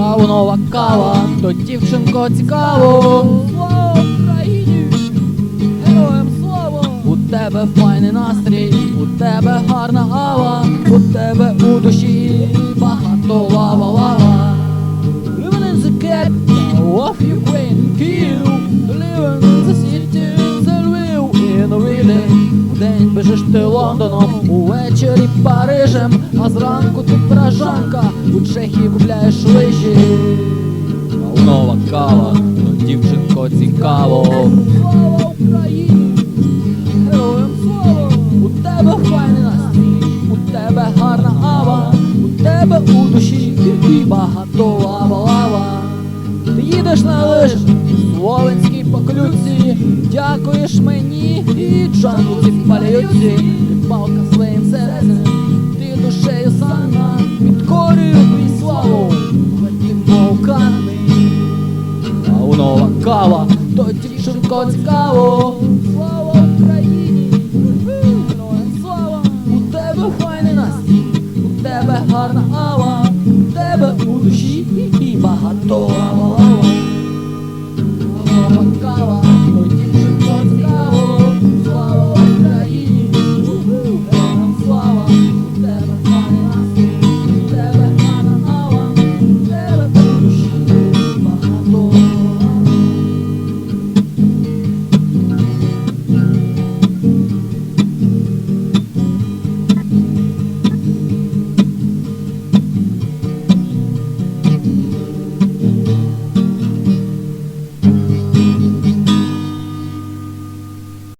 Кавунова кава, то дівчинко цікаво. Слава Україні! Героям слава! У тебе файний настрій, у тебе гарна ава, у тебе у душі багато лава лава. Living in the capital of Ukraine, Kyiv Living in the city, the Lviv in Вілі Вдень біжиш ти Лондоном, увечері Парижем, а зранку ти пражанка, у Чехії купляєш лижі. Нова кава, ну дівчинко цікаво. Слава Україні! Героям слава! У тебе файний настрій, у тебе гарна ава, у тебе у душі багато лава. Ти їдеш на лижах, Словенській поклюці, дякуєш мені і джанглці палюці, ти палка своїм серцем, у нова кава, то дівчинко цікаво. Слава Україні! Слава! У тебе файний настрій, у тебе гарна ава, у тебе у душі